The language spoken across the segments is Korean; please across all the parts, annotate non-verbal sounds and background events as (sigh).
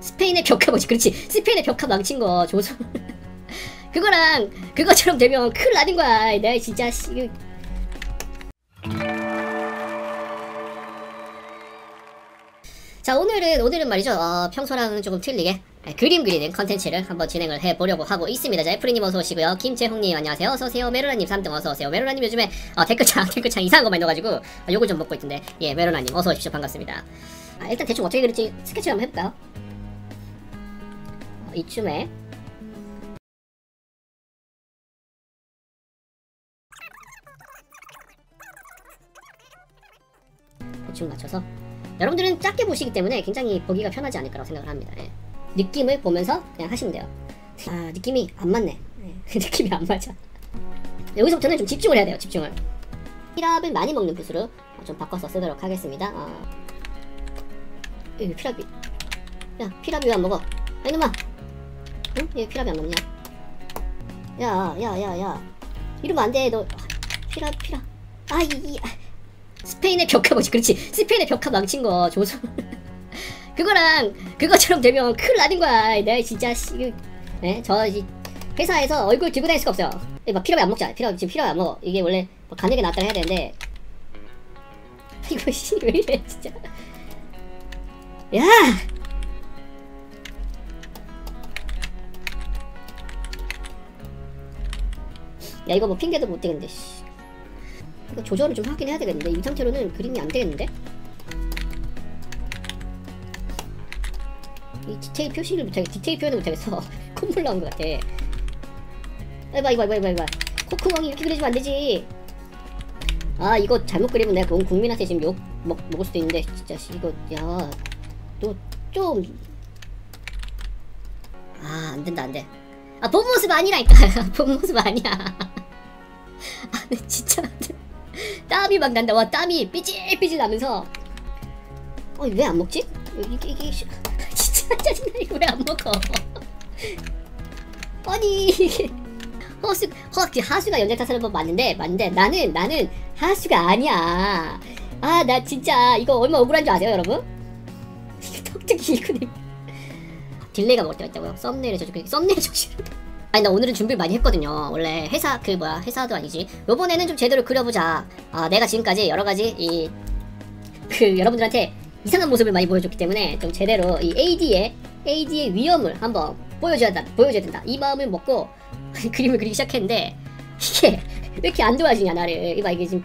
스페인의 벽화 뭐지? 그렇지. 스페인의 벽화 망친 거 조선. (laughs) 그거랑 그것처럼 되면 큰일 나는 거야. 내가 진짜 씨 자 오늘은 오늘은 말이죠. 어, 평소랑은 조금 틀리게. 네, 그림 그리는 컨텐츠를 한번 진행을 해보려고 하고 있습니다. 자 애플님 어서 오시고요. 김재홍님 안녕하세요. 어서 오세요. 메로라님 3등 어서 오세요. 메로라님 요즘에 어, 댓글창 (laughs) 댓글창 이상한 거 많이 넣어가지고 어, 욕을 좀 먹고 있던데. 예 메로라님 어서 오십시오. 반갑습니다. 아, 일단 대충 어떻게 그릴지 스케치 한번 해볼까요? 어, 이쯤에 대충 맞춰서 여러분들은 작게 보시기 때문에 굉장히 보기가 편하지 않을까라고 생각을 합니다. 예. 느낌을 보면서 그냥 하시면 돼요. 아 느낌이 안 맞네. 예. (laughs) 느낌이 안 맞아. 여기서부터는 좀 집중을 해야 돼요. 집중을. 피랍을 많이 먹는 붓으로 좀 바꿔서 쓰도록 하겠습니다. 어. 이 피랍이. 야 피랍이 왜 안 먹어? 아 이놈아. 응? 왜 피랍이 안 먹냐? 야, 야, 야, 야. 이러면 안 돼. 너 피랍, 피랍. 아, 이, 이. 아. 스페인의 벽화 뭐지 그렇지 스페인의 벽화 망친 거 조선 (laughs) 그거랑 그것처럼 되면 큰일 나는 거야 내가 진짜 씨, 네, 저 이, 회사에서 얼굴 들고 다닐 수가 없어요 막 피라미 안 먹잖아 피라 지금 피라미 안 먹어 이게 원래 뭐 간에게 낫다 해야 되는데 (laughs) 이거 씨 왜 이래 진짜 야 야 이거 뭐 핑계도 못 대겠는데 씨. 이거 조절을 좀 하긴 해야 되겠는데 이 상태로는 그림이 안 되겠는데? 이 디테일 표시를 못하겠 디테일 표현을 못하겠어. (laughs) 콧물 나온 것 같아. 이봐 이봐 이봐 이봐 이봐. 코크멍이 이렇게 그려주면 안 되지. 아 이거 잘못 그리면 내가 온 국민한테 지금 욕 먹, 먹을 수도 있는데 진짜 씨, 이거 야 너 좀 아 안된다 안돼. 아 본 모습 아니라니까. (laughs) 본 모습 아니야 (laughs) 아 네, 진짜 땀이 막 난다. 와 땀이 삐질삐질 나면서 어 왜 안 먹지? 이게 이게 (laughs) 진짜 짜증나 이거 왜 안 먹어? (laughs) 아니 허수 허 하수가 연장 타산한 법 맞는데 맞는데 나는 나는 하수가 아니야. 아 나 진짜 이거 얼마 억울한 줄 아세요 여러분? 턱특이 이거는 딜레이가 때가 있다고요. 썸네일에 저렇게 썸네일 저지 아니 나 오늘은 준비를 많이 했거든요. 원래 회사 그 뭐야 회사도 아니지. 요번에는 좀 제대로 그려보자. 아 내가 지금까지 여러가지 이 그 여러분들한테 이상한 모습을 많이 보여줬기 때문에 좀 제대로 이 AD의 AD의 위험을 한번 보여줘야 된다 보여줘야 된다. 이 마음을 먹고 (laughs) 그림을 그리기 시작했는데 이게 (laughs) 왜 이렇게 안 도와주냐 나를. 이봐 이게 지금.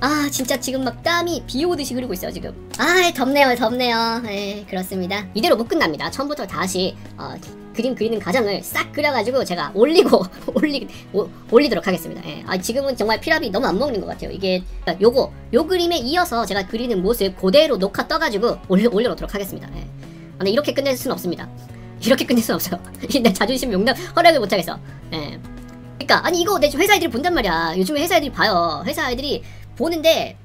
아 진짜 지금 막 땀이 비 오듯이 흐르고 있어요 지금. 아 덥네요 덥네요. 예 그렇습니다. 이대로 못 끝납니다. 처음부터 다시 어, 그림 그리는 과정을 싹 그려가지고 제가 올리고 (laughs) 올리 오, 올리도록 하겠습니다. 예. 아 지금은 정말 피랍이 너무 안 먹는 것 같아요. 이게 그러니까 요거 요 그림에 이어서 제가 그리는 모습 그대로 녹화 떠가지고 올려, 올려놓도록 하겠습니다. 예. 아, 근데 이렇게 끝낼 수는 없습니다. (laughs) 이렇게 끝낼 수는 없어요 (laughs) 내 자존심 용납 허락을 못 하겠어. 예. 그니까 아니 이거 내 회사 애들이 본단 말이야. 요즘에 회사 애들이 봐요. 회사 애들이 보는데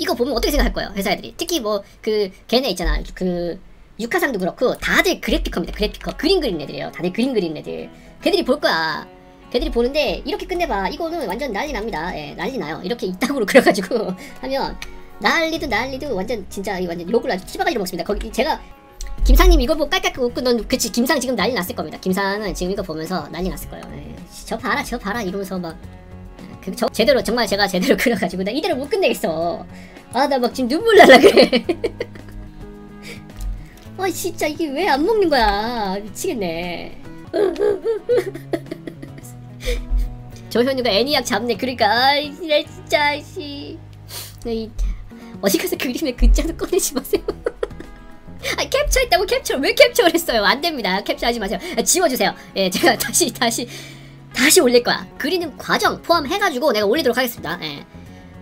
이거 보면 어떻게 생각할 거예요? 회사 애들이? 특히 뭐 그 걔네 있잖아. 그 육하상도 그렇고 다들 그래피커입니다. 그래피커. 그림 그리는 애들이에요. 다들 그림 그리는 애들. 걔들이 볼 거야. 걔들이 보는데 이렇게 끝내봐. 이거는 완전 난리 납니다. 예 난리 나요. 이렇게 이따구로 (laughs) 그려가지고 하면 난리도 난리도 완전 진짜 완전 욕을 아주 치바가지로 먹습니다. 거기 제가 김상님 이거 보고 깔깔 웃고 넌 그치 김상 지금 난리 났을 겁니다. 김상은 지금 이거 보면서 난리 났을 거예요. 예. 저 봐라 저 봐라 이러면서 막 그, 저, 제대로 정말 제가 제대로 (laughs) 그려가지고 나 이대로 못 끝내겠어. 아 나 막 지금 눈물 날라 그래 (laughs) 아 진짜 이게 왜 안 먹는 거야 미치겠네 저 현우가 애니악 잡네 그러니까 아이 진짜 씨 네, 어디 가서 그림에 글자도 꺼내지 마세요 (laughs) 아 캡처했다고 캡처 왜 캡처를 했어요 안됩니다 캡처하지 마세요 아, 지워주세요 예 제가 (laughs) 다시 다시 다시 올릴 거야. 그리는 과정 포함해가지고 내가 올리도록 하겠습니다. 예.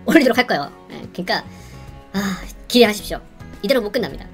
올리도록 할 거예요. 예. 그러니까 아, 기대하십시오. 이대로 못 끝납니다.